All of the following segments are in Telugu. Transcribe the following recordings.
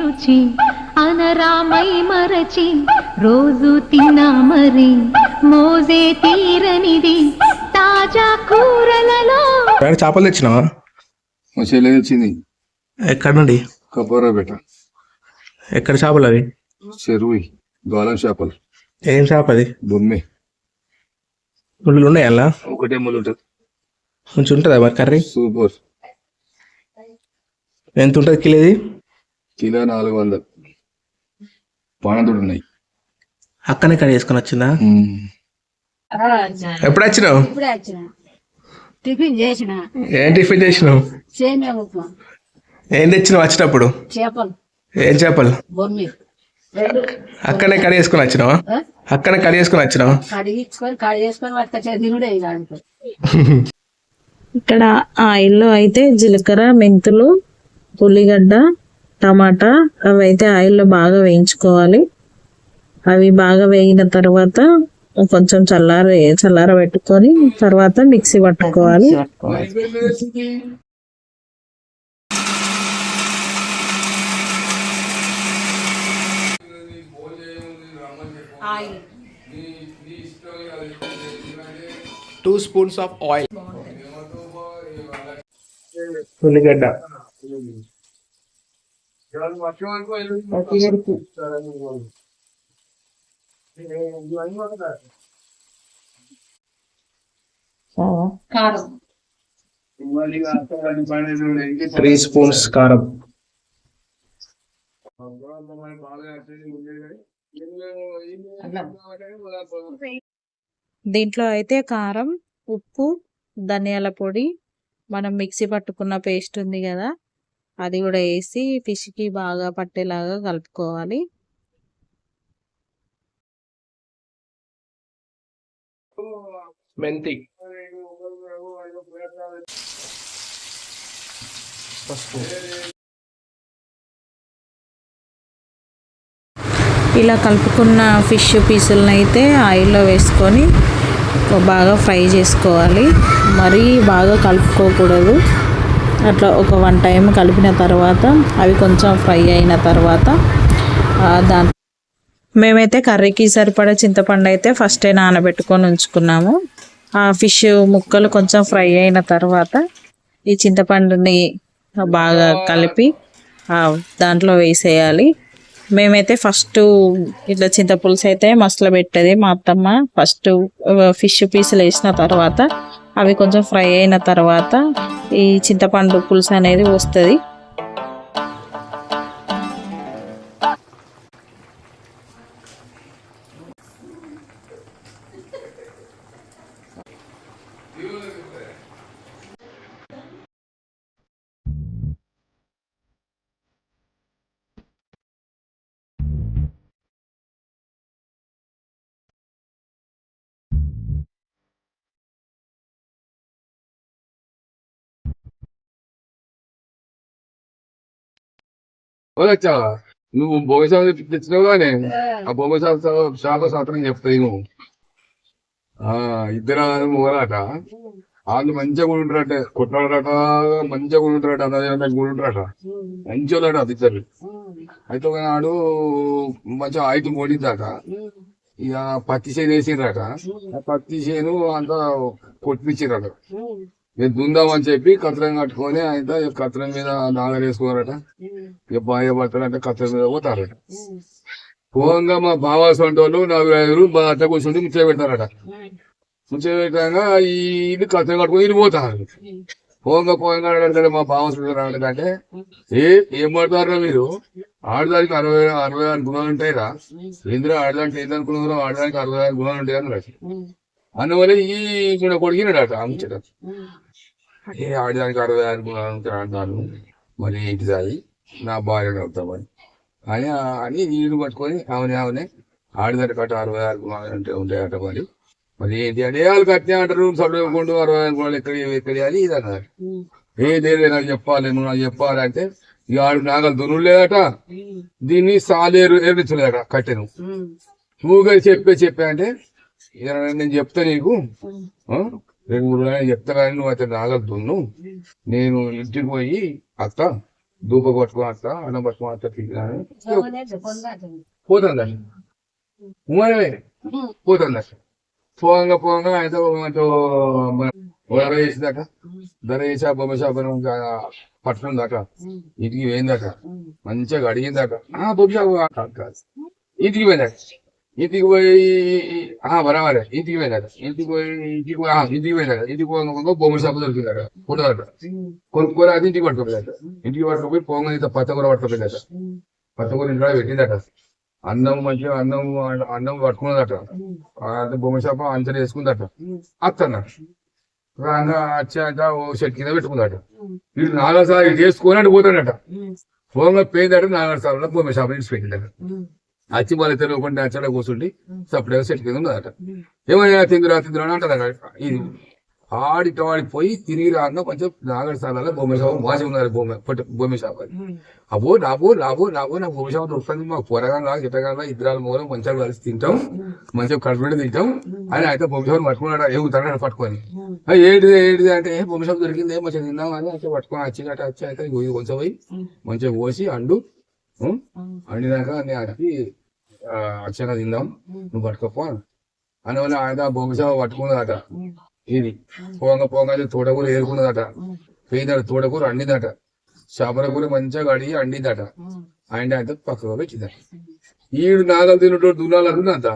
రుచి అనరామై మరచి రోజు తిన్నా మరి మోజే తీరనిది. తాజా కూరలలో ఎక్కడ చేపలు తెచ్చినావా? మా చెల్లె వచ్చింది. ఎక్కడ నుండి కపోరా బెట ఎక్కడ చేపలు అవి? చెరువు గోళం చేపలు. ఏం చేప అది? బొమ్మె. ముళ్ళు ఉన్నాయి అలా ఒకటే ముళ్ళు ఉంటుంది. కొంచెం ఉంటుందా మరి కర్రీ? సూపర్. ఎంత ఉంటుంది కిలోది? కిలో నాలుగు వందలు. పానదుడు ఉన్నాయి అక్కనే కర్రీ చేసుకొని వచ్చిందా? ఎప్పుడు వచ్చినావు? ఇప్పుడే వచ్చిన. టిఫిన్ చేసిన. ఏం టిఫిన్ చేసినావు? సేమియా ఉప్మా. ఏం తెచ్చినావు వచ్చేటప్పుడు చేపలు. ఏం చేపలు? బొమ్మి రెండు. అక్కనే కర్రీ చేసుకొని వచ్చినావా? ఆ? వచ్చినావా? కడిగించుకొని కడి చేసుకొని పట్టుకొచ్చే తినుడే ఇక అనుకో ఇక్కడ ఆయిల్లో అయితే జీలకర్ర మెంతులు ఉల్లిగడ్డ టమాటా అవి అయితే ఆయిల్లో బాగా వేయించుకోవాలి. అవి బాగా వేగిన తర్వాత కొంచెం చల్లార చల్లార పెట్టుకొని తర్వాత మిక్సీ పట్టుకోవాలి. Two spoons of oil. ఉల్లిగడ్డ. కారం త్రీ స్పూన్స్ కారం దీంట్లో అయితే కారం ఉప్పు ధనియాల పొడి మనం మిక్సీ పట్టుకున్న పేస్ట్ ఉంది కదా. అది కూడా వేసి ఫిష్కి బాగా పట్టేలాగా కలుపుకోవాలి. మెంతి. ఇలా కలుపుకున్న ఫిష్ పీసులను అయితే ఆయిల్లో వేసుకొని బాగా ఫ్రై చేసుకోవాలి. మరీ బాగా కలుపుకోకూడదు. అట్లా ఒక వన్ టైం కలిపిన తర్వాత అవి కొంచెం ఫ్రై అయిన తర్వాత దాని మేమైతే కర్రీకి సరిపడా చింతపండు అయితే ఫస్టే నానబెట్టుకొని ఉంచుకున్నాము. ఆ ఫిష్ ముక్కలు కొంచెం ఫ్రై అయిన తర్వాత ఈ చింతపండుని బాగా కలిపి దాంట్లో వేసేయాలి. మేమైతే ఫస్ట్ ఇట్లా చింతపులుసు అయితే మసలు పెట్టేది మా అత్తమ్మ. ఫస్ట్ ఫిష్ పీసులు వేసిన తర్వాత అవి కొంచెం ఫ్రై అయిన తర్వాత ఈ చింతపండు పులుసు అనేది వస్తుంది. వచ్చా నువ్వు భోగశాల తెచ్చినావు కానీ ఆ భోగశాల శాప శాస్త్రం చెప్తాయి నువ్వు ఆ ఇద్దరు మొగలాట వాళ్ళు మంచిగా ఉంటారట కొట్లాడట మంచిగా ఉంటారట అన్నది ఉంటారట మంచి వాళ్ళట అది ఇద్దరు అయితే ఒక నాడు మంచిగా ఆయుధం ఓడిందట ఇక పత్తి చేను వేసిండ్రట ఆ పత్తి చేను అంతా కొట్టిపించారట నేను దుందామని చెప్పి కత్రం కట్టుకొని ఆయన కత్రం మీద నాగరేసుకోరట వేసుకోరట. ఇక భార్య కత్రం మీద పోతారట. పోగా మా బావాస్ వాళ్ళు నలుగురు మా అట్ట కూర్చుంటే ముచ్చట పెడతారట. ముచ్చట పెట్టాక ఈ ఇది కత్రం కట్టుకొని ఇది పోతారు. పోగా పోగా అడగంటే మా బావాస్ అంటే ఏ ఏం పడతారా మీరు? ఆడదానికి అరవై అరవై ఆరు గుణాలు ఉంటాయిరా. ఇందులో ఆడదానికి ఏదనుకున్నారో ఆడడానికి ఆడదానికి అరవై ఆరు గుణాలు ఉంటాయి అన్నారు అందువల్ల ఈ ఈయన ఆ ముచ్చట ఏ ఆడదానికి అరవై అంటారు మరి ఏంటిది అది నా భార్య అవుతామని అని అని నీళ్ళు పట్టుకొని అవునే అవునే ఆడదానికి అట అరవై ఆరు గుణాలు ఉంటాయి ఉంటాయట మరి మరి ఏంటి అంటే వాళ్ళు కట్టినా అంటారు చదువుకుంటూ అరవై ఆరు గుణాలు ఎక్కడ ఎక్కడ అని ఇది అన్నారు ఏదేదే నాకు చెప్పాలి నువ్వు నాకు చెప్పాలి అంటే ఇక ఆడు నాగలు దున్నులేదట దీన్ని సాలేరు ఎర్రించలేదట కట్టెను నువ్వుగా చెప్పే చెప్పా అంటే నేను చెప్తా నీకు. రెండు మూడు రోజులు చెప్తా కానీ నువ్వు అయితే నాగలు దున్ను నేను ఇంటికి పోయి అత్త దూప పట్టుకుని అత్త అన్నం పట్టుకుని అత్త తిరిగినాను పోతాను పొందాల్సింది. పోతుంది అది ఉమ్మనే పోతుంది అది పోగా పోగా అయితే ధర చేసిందట ధర చేసి ఆ బొమ్మ షాప్ దాకా. ఇంటికి పోయిందట మంచిగా అడిగిందట ఆ బొమ్మ షాప్ కాదు ఇంటికి పోయిందట ఇంటికి పోయి ఆ బరాబరే ఇంటికి పోయిందట ఇంటికి పోయి ఇంటికి పోయి ఇంటికి పోయిందట ఇంటికి పోగా బొమ్మ షాప్ దొరికిందట కొట్టదట కొనుక్కొని అది ఇంటికి పట్టుకోలేదట ఇంటికి పట్టుకుపోయి పోగా ఇంత పచ్చకూర పట్టుకోలేదట పచ్చకూర ఇంట్లో పెట్టిందట అన్నం మంచిగా అన్నం అన్నం పట్టుకున్నదట బొమ్మ షాప్ అంచనా వేసుకుందట అత్తన్నట రాగా వచ్చాక ఓ చెట్టు కింద పెట్టుకుందట వీడు నాలుగు సార్లు ఇటు వేసుకొని అటు పోతాడట పోగా పోయిందట నాలుగు సార్లు బొమ్మ షాప్ నుంచి వచ్చి మళ్ళీ తెలియకుండా అచ్చడ కూర్చుండి సపరేట్గా చెట్టు కింద ఉన్నదట. ఏమైనా తిందిరా తిందిరా అని అంటదట. ఇది ఆడిట వాడికి పోయి తిరిగి రాగా కొంచెం నాగడ స్థానాల్లో బొమ్మ షాప్ వాసి ఉన్నారు బొమ్మ షాప్ అది. అబ్బో నాబో నాబో నాబో నా బొమ్మ షాప్ దొరుకుతుంది. మాకు పొరగాలా గిట్టగాలా ఇద్దరాల మూలం మంచిగా కలిసి తింటాం. మంచిగా కడుపుండి తింటాం. అని అయితే బొమ్మ షాప్ పట్టుకున్నాడు ఏముతాడు పట్టుకొని. ఆ, ఏంటిది ఏంటిది? అంటే ఏ బొమ్మ షాప్ దొరికింది మంచిగా తిందాం అని అయితే పట్టుకొని వచ్చినట్టు వచ్చి అయితే కొంచెం పోయి మంచిగా పోసి అండు ఉం? అండినాక నేను ఆ, వచ్చాక తిందాం నువ్వు పట్టుకోపో అని. వల్ల ఆయన బొమ్మ షాప్ పట్టుకున్నదట. ఇది. పోంగ పోంగ తోటకూర ఏరుకున్నదట. పోయిందట తోటకూర అండిందట. చేపల కూర మంచిగా కడిగి అండిందట. ఆయన అయితే పక్కకు పెట్టిందట. ఈడు నాగలు తిన్నట్టు దున్నాలు అంత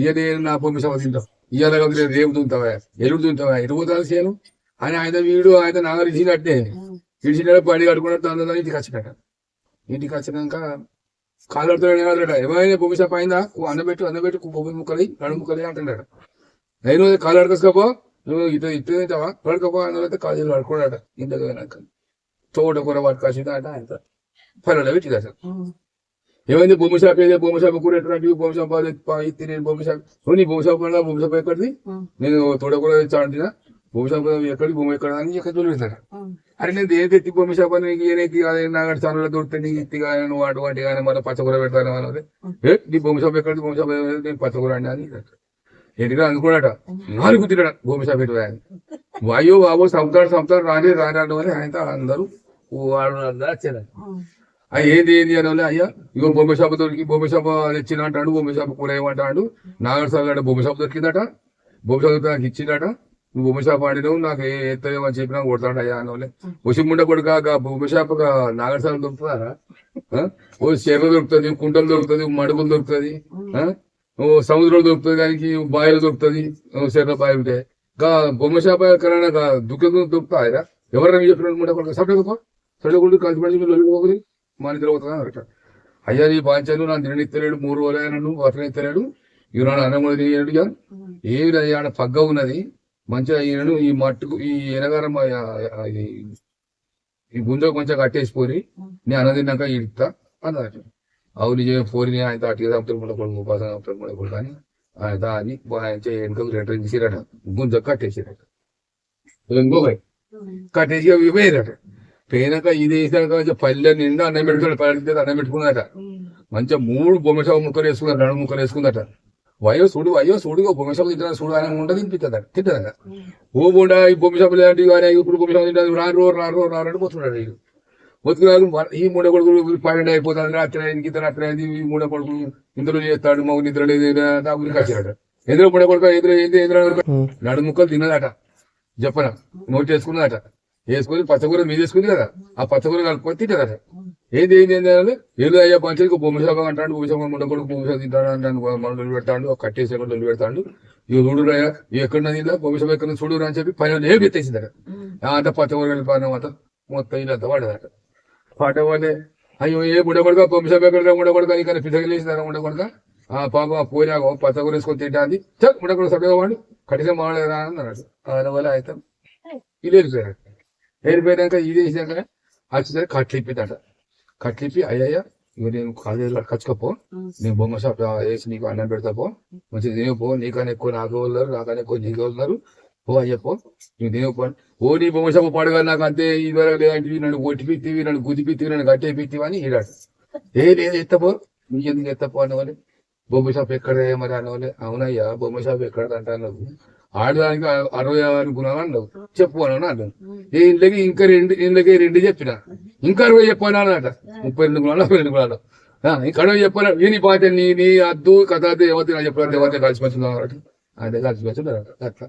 ఇక నేను నా పొమ్మి సభ తింటాం. ఇవాళ కాదు రేపు దుంతావా? ఎరుడు దుంతావా? ఎటు పోతాను చేయను అని ఆయన వీడు ఆయన నాగలు ఇచ్చినట్టే ఇడిచిన పడి కట్టుకున్నట్టు అందరం ఇంటికి వచ్చినట ఇంటికి వచ్చినాక కడుతున్నాడు ఏమైనా పొమ్మి సభ అయిందా? అన్నబెట్టు అన్నబెట్టు బొమ్మి ముక్కలి నడు ముక్కలి అంటున్నాడు. నేను కాలు అడకసుకోపో నువ్వు ఇటు ఇటు తింటావా? పడుకోపో అన్నైతే కాలు పడుకున్నాడు ఇంతకు పోయినాక. తోటకూర పట్టుకొచ్చింది అంటే ఆయన పనులు పెట్టిందట ఏమైంది? భూమి షాప్ ఏదో? భూమి షాప్ కూర ఎటువంటి భూమి షాప్ తినే భూమి షాప్. నీ భూమి షాప్ భూమి షాప్ ఎక్కడిది? నేను తోడకూర చాంటినా భూమి షాప్ ఎక్కడి భూమి ఎక్కడ అని ఎక్కడ చూపిస్తాను అరే నేను భూమి షాప్ అని నీకు ఏనైతే అదే నాకు ఛానల్ దొరికితే నీకు ఎత్తి కానీ నువ్వు అటువంటి కానీ మళ్ళీ పచ్చకూర పెడతాను అని ఏ నీ భూమి షాప్ ఎక్కడ భూమి షాప్ ఏది? నేను పచ్చకూర అండి అని ఏంటిగా అనుకున్నాట నాలుగు తిరగడ భూమి షాప్ ఎటు వాయో బాబో సంతాడు సంతాడు రాని రాని అని ఆయన అందరూ వాడు వచ్చారు అయ్యి ఏంది ఏంది అని అయ్యా ఇగో బొమ్మ షాప్ దొరికి బొమ్మ షాప్ తెచ్చిన అంటాడు బొమ్మ షాప్ కూర ఏమంటాడు నాగర్ సార్ గడ బొమ్మ షాప్ దొరికిందట దొరికి నాకు ఇచ్చిందట నువ్వు షాప్ ఆడినావు నాకు ఎత్తలేవు అని చెప్పినా కొడతాడు అయ్యా అని వాళ్ళే ఉసి ముండ కొడుక గా బొమ్మ షాప్గా నాగర్ సార్ దొరుకుతుందా? ఆ? ఓ చెర్ర దొరుకుతుంది కుంటలు దొరుకుతుంది మడుగులు దొరుకుతుంది? ఓ సముద్రం దొరుకుతుంది దానికి బాయిలు దొరుకుతుంది చెర్ర బాయి ఉంటే. గా బొమ్మ షాప్ ఎక్కడ దుఃఖం దొరుకుతాయా? ఎవరైనా చెప్పిన ముండ కొడుక సపరేట్ సడగుండు కలిసి పడి మా నిద్ర పోతుందా అరట అయ్యా నీ బాంచాను నా తిననిత్తలేడు మూడు రోజులు నన్ను బతకనిత్తలేడు ఇవి నాడు అన్నం కూడా ఇక ఏమి ఆడ పగ్గ ఉన్నది. మంచిగా ఈయనను ఈ మట్టుకు ఈ ఎనగారం ఈ ఈ గుంజ కొంచెం కట్టేసిపోయి నేను అన్న తిన్నాక ఇడతా అన్నదట అవును నిజమే పోరి ఆయన అటు చంపుతారు మన కొడుకు ఉపాసన చంపుతారు మన కొడుకు అని ఆయన దాన్ని ఆయన వెనుకకు రెండు తీసిరట గుంజ కట్టేసిరట. ఇంకొక కట్టేసి పోయిరట. పోయినాక ఇది వేసినాక కొంచెం పల్లె నిండా అన్నం పెట్టుకున్నాడు పల్లె అన్నం పెట్టుకున్నట మంచిగా మూడు బొమ్మ ముక్కలు వేసుకున్నారు రెండు ముక్కలు వేసుకుందట. వయో చూడు అయ్యో చూడు బొమ్మ షాపు తింటున్నా చూడు ఆయన ఉండ తినిపిస్తుందట తింటుందట ఓ బొండ ఈ బొమ్మ షాపు లాంటివి కానీ ఇప్పుడు బొమ్మ షాపు తింటుంది రాను రాను రాను పోతున్నాడు వీడు బతుకురాలు ఈ మూడ కొడుకులు పన్నెండు అయిపోతుంది రాత్రి అయింది ఇద్దరు రాత్రి అయింది ఈ మూడ కొడుకు ఇందులో చేస్తాడు మగ నిద్ర లేదు నా ఊరికి వచ్చాడట ఎదురు మూడ కొడుకు ఎదురు ఏంది ఎదురు నడు ముక్కలు తిన్నదట చెప్పన నోట్ చేసుకున్నదట. వేసుకొని పచ్చకూర మీద వేసుకుంది కదా? ఆ పచ్చకూర కలుపుకొని తింటారట ఏంది ఏంది అని ఏదో అయ్యా పంచాయతీ బొమ్మ శాఖం అంటాడు బొమ్మ శాఖం ముండ కొడుకు బొమ్మ శాఖ తింటాడు అంటాడు మనలు పెడతాడు కట్టేసి లొల్లి పెడతాడు. ఇక చూడు రాయ ఎక్కడ ఇలా బొమ్మ శాఖ ఎక్కడ చూడు అని చెప్పి పైన ఏం ఎత్తేసిందట. అంత పచ్చకూర కలిపాను అంత మొత్తం ఇల్లంతా పడదట పాట వాళ్ళే అయ్యో ఏ బుడగొడక బొమ్మ ఎక్కడ బుడగొడక ఇక్కడ పిసగలేసినారా బుడగొడక ఆ పాప పోయినాక పచ్చకూర వేసుకొని తింటాంది చక్ బుడగొడ సభ్యుగా వాడు మాడలేరా అని అన్నాడు. దానివల్ల అయితే ఇది వెళ్ళిపోయాడు వెళ్ళిపోయాక ఇది వేసినాక వచ్చేసరికి కట్లు ఇప్పిందట కట్లు ఇప్పి అయ్యయ్య ఇక నేను కాలేజీలో ఖర్చుకపో నేను బొమ్మ షాప్ వేసి నీకు అన్నం పెడతా పో. మంచిగా తినే పో. నీకన్నా ఎక్కువ నాకు ఉన్నారు నాకన్నా ఎక్కువ నీకు ఉన్నారు పో అయ్యా పో నువ్వు తినే పో ఓ నీ బొమ్మ షాప్ పాడుగా నాకు అంతే. ఇదివరకు లేదంటివి నన్ను కొట్టిపిత్తివి నన్ను గుదిపిత్తివి నన్ను గట్టేపిత్తివి అని ఈడాడు. ఏ లేదు ఎత్తపో నీకు ఎందుకు ఎత్తపో అన్నవాళ్ళు? బొమ్మ షాప్ ఎక్కడ మరి అన్నవాళ్ళు? అవునయ్యా బొమ్మ షాప్ ఎక్కడ అంటాను ఆడదానికి అరవై ఆరు గుణాలు అన్నావు. చెప్పు అని అన్నాడు. ఈ ఇంట్లోకి ఇంకా రెండు ఇంట్లోకి రెండు చెప్పిన. ఇంకా అరవై చెప్పాను అన్నట ముప్పై రెండు గుణాలు ముప్పై రెండు గుణాలు. ఇంకా అరవై చెప్పాను. ఈ నీ పాత నీ నీ అద్దు కథ ఎవరి చెప్పారు ఎవరి కలిసి వచ్చింది అదే కలిసి వచ్చింది అట్లా.